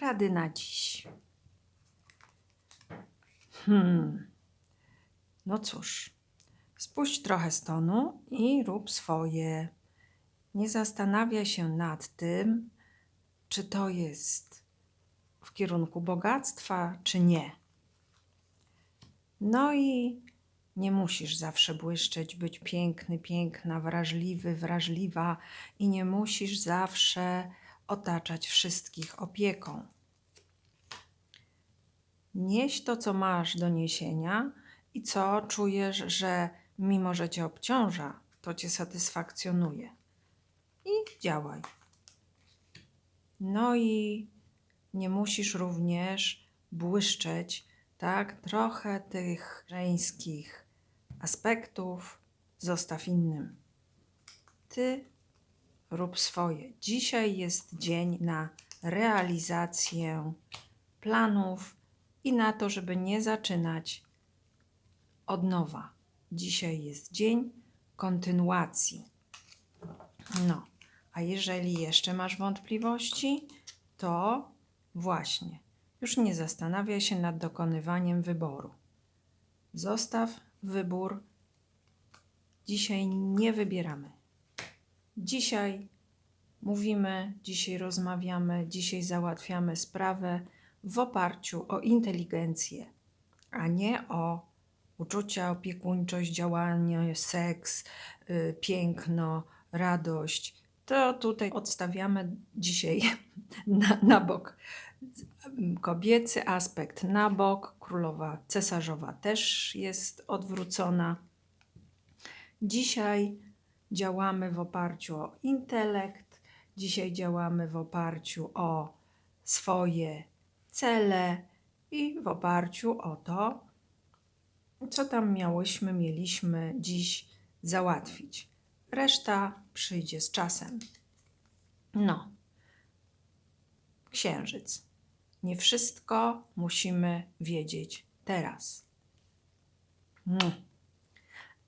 Rady na dziś. Hmm. No cóż, spuść trochę stonu i rób swoje. Nie zastanawia się nad tym, czy to jest w kierunku bogactwa, czy nie. No i nie musisz zawsze błyszczeć, być piękny, piękna, wrażliwy, wrażliwa i nie musisz zawsze otaczać wszystkich opieką. Nieś to, co masz do niesienia i co czujesz, że mimo, że cię obciąża, to cię satysfakcjonuje. I działaj. No i nie musisz również błyszczeć, tak? Trochę tych żeńskich aspektów zostaw innym. Ty rób swoje. Dzisiaj jest dzień na realizację planów i na to, żeby nie zaczynać od nowa. Dzisiaj jest dzień kontynuacji. No, a jeżeli jeszcze masz wątpliwości, to właśnie już nie zastanawia się nad dokonywaniem wyboru. Zostaw wybór. Dzisiaj nie wybieramy. Dzisiaj mówimy, dzisiaj rozmawiamy, dzisiaj załatwiamy sprawę w oparciu o inteligencję, a nie o uczucia, opiekuńczość, działanie, seks, y, piękno, radość. To tutaj odstawiamy dzisiaj na, na bok. Kobiecy aspekt na bok, królowa cesarzowa też jest odwrócona. Dzisiaj działamy w oparciu o intelekt, dzisiaj działamy w oparciu o swoje cele i w oparciu o to, co tam miałyśmy, mieliśmy dziś załatwić. Reszta przyjdzie z czasem. No, księżyc. Nie wszystko musimy wiedzieć teraz. Mm.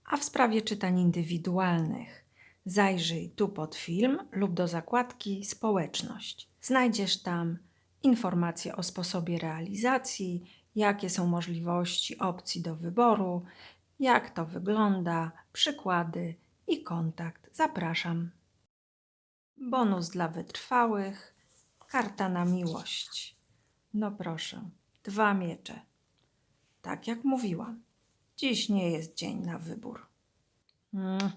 A w sprawie czytań indywidualnych zajrzyj tu pod film lub do zakładki Społeczność. Znajdziesz tam informacje o sposobie realizacji, jakie są możliwości opcji do wyboru, jak to wygląda, przykłady i kontakt. Zapraszam. Bonus dla wytrwałych. Karta na miłość. No proszę, dwa miecze. Tak jak mówiłam, dziś nie jest dzień na wybór. Mm.